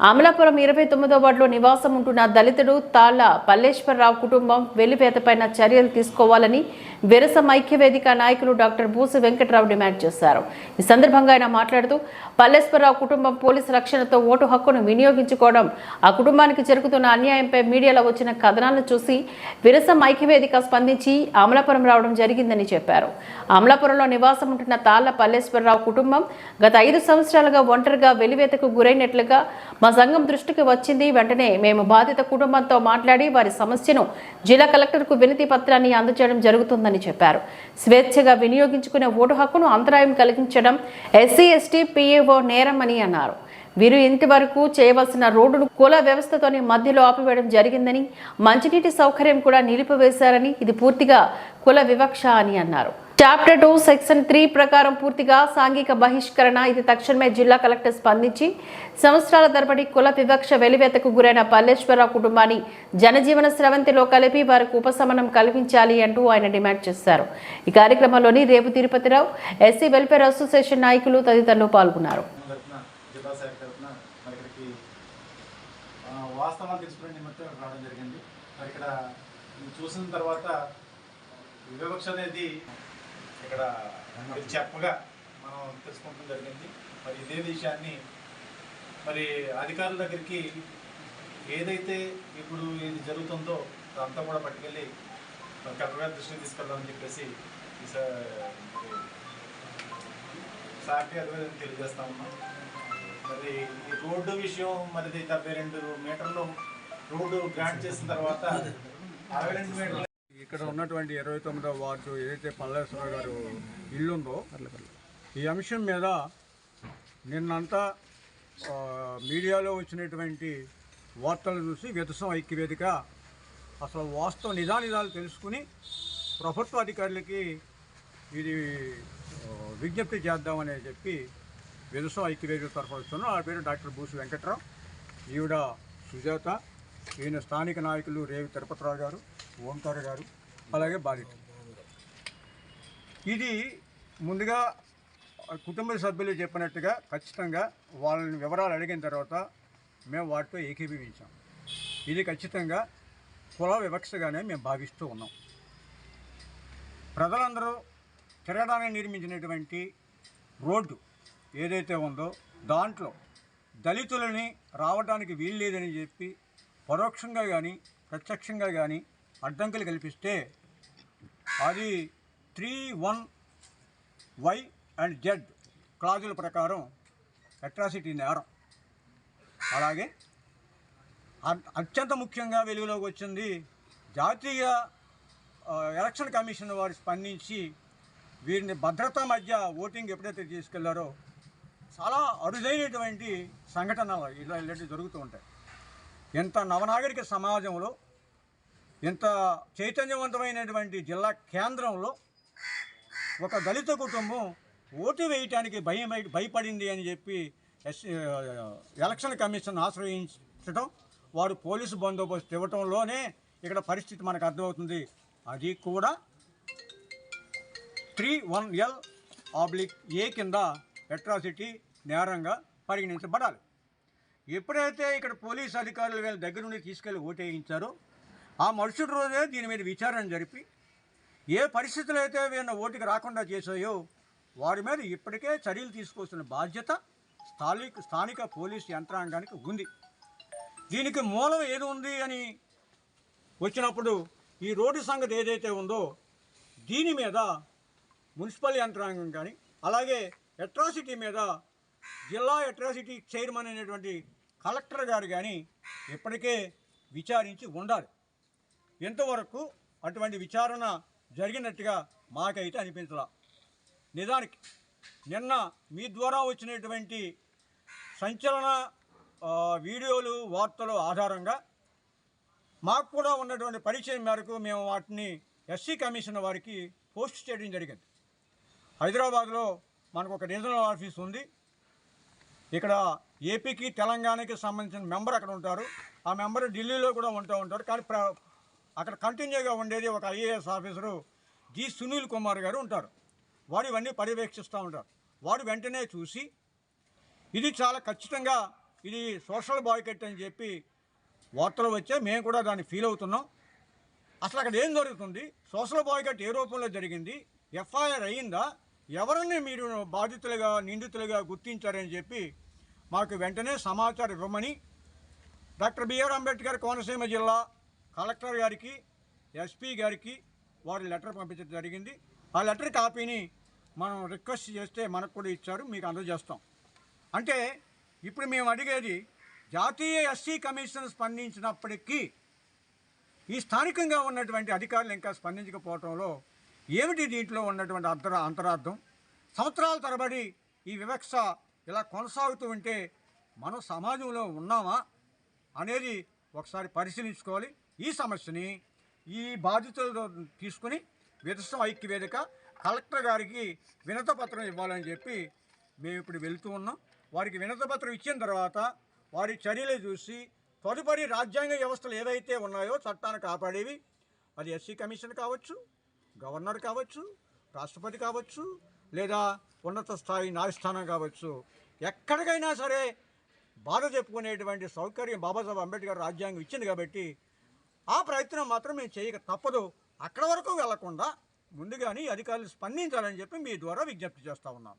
అమలాపురం ఇరవై తొమ్మిదో వార్డులో నివాసం ఉంటున్న దళితుడు తాళ్ళ పల్లేశ్వరరావు కుటుంబం వెలివేతపైన చర్యలు తీసుకోవాలని విరసం ఐక్యవేదిక నాయకులు డాక్టర్ బూసి వెంకటరావు డిమాండ్ చేశారు. ఈ సందర్భంగా ఆయన మాట్లాడుతూ పల్లేశ్వరరావు కుటుంబం పోలీసు రక్షణతో ఓటు హక్కును వినియోగించుకోవడం ఆ కుటుంబానికి జరుగుతున్న అన్యాయంపై మీడియాలో వచ్చిన కథనాలను చూసి విరసం ఐక్యవేదిక స్పందించి అమలాపురం రావడం జరిగిందని చెప్పారు. అమలాపురంలో నివాసం ఉంటున్న తాళ్ళ పల్లేశ్వరరావు కుటుంబం గత ఐదు సంవత్సరాలుగా ఒంటరిగా వెలివేతకు గురైనట్లుగా మా సంఘం దృష్టికి వచ్చింది. వెంటనే మేము బాధిత కుటుంబంతో మాట్లాడి వారి సమస్యను జిల్లా కలెక్టర్కు వినతి పత్రాన్ని అందజేయడం జరుగుతుందని చెప్పారు. స్వేచ్ఛగా వినియోగించుకునే ఓటు హక్కును అంతరాయం కలిగించడం ఎస్సీ ఎస్టీ పీఏఓ నేరం అని అన్నారు. వీరు ఇంటి వరకు చేయవలసిన రోడ్డును కుల వ్యవస్థతోని మధ్యలో ఆపివేయడం జరిగిందని మంచినీటి సౌకర్యం కూడా నిలిపివేశారని ఇది పూర్తిగా కుల వివక్ష అని అన్నారు. చాప్టర్ టూ సెక్షన్ త్రీ ప్రకారం పూర్తిగా సాంఘిక బహిష్కరణ. ఇది తక్షణమే జిల్లా కలెక్టర్ స్పందించి సంవత్సరాల తరబడి కుల వివక్ష వెలివేతకు గురైన పల్లేశ్వరరావు కుటుంబాన్ని జనజీవన స్రవంతిలో కలిపి వారికి ఉపశమనం కల్పించాలి అంటూ ఆయన డిమాండ్ చేశారు. ఈ కార్యక్రమంలోని రేపు తిరుపతిరావు ఎస్సీ వెల్ఫేర్ అసోసియేషన్ నాయకులు తదితరులు పాల్గొన్నారు. చూసిన తర్వాత వివక్ష అనేది ఇక్కడ మీరు చెప్పగా మనం తెలుసుకోవడం జరిగింది. మరి ఇదే విషయాన్ని మరి అధికారుల దగ్గరికి ఏదైతే ఇప్పుడు ఇది జరుగుతుందో అంతా కూడా పట్టుకెళ్ళి మరి కలెక్టర్ గారి దృష్టికి తీసుకెళ్దామని చెప్పేసి ఈ స- సాటి తెలియజేస్తా ఉన్నాం. మరి ఈ రోడ్డు విషయం మరి డెబ్బై రెండు మీటర్లు రోడ్డు గ్రాంట్ చేసిన తర్వాత అరవై రెండు మీటర్లు ఇక్కడ ఉన్నటువంటి ఇరవై తొమ్మిదవ వార్డు ఏదైతే పల్లేశ్వర గారు ఇల్లుందో ఈ అంశం మీద నిన్నంతా మీడియాలో వచ్చినటువంటి వార్తలు చూసి వ్యతసం ఐక్యవేదిక అసలు వాస్తవ నిజానిజాలు తెలుసుకుని ప్రభుత్వ అధికారులకి ఇది విజ్ఞప్తి చేద్దామని చెప్పి వ్యవసాయ ఐక్యవేదిక తరఫున వస్తున్నాం ఆ పేరు డాక్టర్ బూసు వెంకట్రావు. ఈవిడ సుజాత. ఈయన స్థానిక నాయకులు రేవి తిరుపతిరావు గారు. ఓంకార్ గారు అలాగే బాధిత ఇది ముందుగా కుటుంబ సభ్యులు చెప్పినట్టుగా ఖచ్చితంగా వాళ్ళని వివరాలు అడిగిన తర్వాత మేము వాటితో ఏకీభవించాం. ఇది ఖచ్చితంగా కుల వివక్షగానే మేము భావిస్తూ ఉన్నాం. ప్రజలందరూ తిరగడానికి నిర్మించినటువంటి రోడ్డు ఏదైతే ఉందో దాంట్లో దళితులని రావడానికి వీలు లేదని చెప్పి పరోక్షంగా కానీ ప్రత్యక్షంగా కానీ అడ్డంకులు కల్పిస్తే అది three one Y and Z క్లాజుల ప్రకారం అట్రాసిటీ నేరం. అలాగే అత్యంత ముఖ్యంగా వెలుగులోకి వచ్చింది జాతీయ ఎలక్షన్ కమిషన్ వారు స్పందించి వీరిని భద్రత మధ్య ఓటింగ్ ఎప్పుడైతే తీసుకెళ్ళారో చాలా అరుదైనటువంటి సంఘటనలు ఇలా ఇలాంటివి జరుగుతూ ఉంటాయి. ఎంత నవనాగరిక సమాజంలో ఇంత చైతన్యవంతమైనటువంటి జిల్లా కేంద్రంలో ఒక దళిత కుటుంబం ఓటు వేయటానికి భయం భయపడింది అని చెప్పి ఎస్ ఎలక్షన్ కమిషన్ ఆశ్రయించడం వారు పోలీసు బందోబస్తు ఇవ్వటంలోనే ఇక్కడ పరిస్థితి మనకు అర్థమవుతుంది. అది కూడా three one L oblique A కింద అట్రాసిటీ నేరంగా పరిగణించబడాలి. ఎప్పుడైతే ఇక్కడ పోలీస్ అధికారులు వీళ్ళ దగ్గర నుండి తీసుకెళ్ళి ఓటేయించారో ఆ మరుసటి రోజే దీని మీద విచారణ జరిపి ఏ పరిస్థితులు అయితే వీళ్ళ ఓటుకి రాకుండా చేశాయో వారి మీద ఇప్పటికే చర్యలు తీసుకోవాల్సిన బాధ్యత స్థానిక స్థానిక పోలీస్ యంత్రాంగానికి ఉంది. దీనికి మూలం ఏది ఉంది అని వచ్చినప్పుడు ఈ రోడ్డు సంగతి ఏదైతే ఉందో దీని మీద మున్సిపల్ యంత్రాంగం కానీ అలాగే అట్రాసిటీ మీద జిల్లా అట్రాసిటీ చైర్మన్ అనేటువంటి కలెక్టర్ గారు కానీ ఇప్పటికే విచారించి ఉండాలి. ఇంతవరకు అటువంటి విచారణ జరిగినట్టుగా మాకైతే అనిపించలా. నిజానికి నిన్న మీ ద్వారా వచ్చినటువంటి సంచలన వీడియోలు వార్తలు ఆధారంగా మాకు కూడా ఉన్నటువంటి పరిచయం మేరకు మేము వాటిని ఎస్సీ కమిషన్ వారికి పోస్ట్ చేయడం జరిగింది. హైదరాబాద్లో మనకు ఒక రీజనల్ ఆఫీస్ ఉంది. ఇక్కడ ఏపీకి తెలంగాణకి సంబంధించిన మెంబర్ అక్కడ ఉంటారు. ఆ మెంబర్ ఢిల్లీలో కూడా ఉంటూ ఉంటారు. కానీ ప్ర అక్కడ కంటిన్యూగా ఉండేది ఒక IAS officer G Sunil Kumar గారు ఉంటారు. వారు ఇవన్నీ పర్యవేక్షిస్తూ ఉంటారు. వారు వెంటనే చూసి ఇది చాలా ఖచ్చితంగా ఇది సోషల్ బాయ్కెట్ అని చెప్పి వార్తలు వచ్చాయి. మేము కూడా దాన్ని ఫీల్ అవుతున్నాం. అసలు అక్కడ ఏం జరుగుతుంది? సోషల్ బాయ్కట్ ఏ రూపంలో జరిగింది? ఎఫ్ఐఆర్ అయ్యిందా ఎవరిని మీరు బాధితులుగా నిందితులుగా గుర్తించారని చెప్పి మాకు వెంటనే సమాచారం ఇవ్వమని డాక్టర్ బిఆర్ అంబేద్కర్ కోనసీమ జిల్లా కలెక్టర్ గారికి ఎస్పీ గారికి వారి లెటర్ పంపించడం జరిగింది. ఆ లెటర్ కాపీని మనం రిక్వెస్ట్ చేస్తే మనకు కూడా ఇచ్చారు మీకు అందజేస్తాం. అంటే ఇప్పుడు మేము అడిగేది జాతీయ ఎస్సీ కమిషన్ స్పందించినప్పటికీ ఈ స్థానికంగా ఉన్నటువంటి అధికారులు ఇంకా స్పందించకపోవడంలో ఏమిటి దీంట్లో ఉన్నటువంటి అంతర అంతరార్థం? సంవత్సరాల తరబడి ఈ వివక్ష ఇలా కొనసాగుతూ ఉంటే మనం సమాజంలో ఉన్నామా అనేది ఒకసారి పరిశీలించుకోవాలి. ఈ సమస్యని ఈ బాధితులతో తీసుకుని విదసం ఐక్య వేదిక కలెక్టర్ గారికి వినత పత్రం ఇవ్వాలని చెప్పి మేము ఇప్పుడు వెళ్తూ ఉన్నాం. వారికి వినత పత్రం ఇచ్చిన తర్వాత వారి చర్యలు చూసి తదుపరి రాజ్యాంగ వ్యవస్థలు ఏవైతే ఉన్నాయో చట్టాన్ని కాపాడేవి. అది ఎస్సీ కమిషన్ కావచ్చు గవర్నర్ కావచ్చు రాష్ట్రపతి కావచ్చు లేదా ఉన్నత స్థాయి న్యాయస్థానం కావచ్చు. ఎక్కడికైనా సరే బాధ చెప్పుకునేటువంటి సౌకర్యం బాబాసాహెబ్ అంబేద్కర్ రాజ్యాంగం ఇచ్చింది కాబట్టి ఆ ప్రయత్నం మాత్రం మేము చేయక తప్పదు. అక్కడ వరకు వెళ్ళకుండా ముందుగానే అధికారులు స్పందించాలని చెప్పి మీ ద్వారా విజ్ఞప్తి చేస్తూ ఉన్నాం.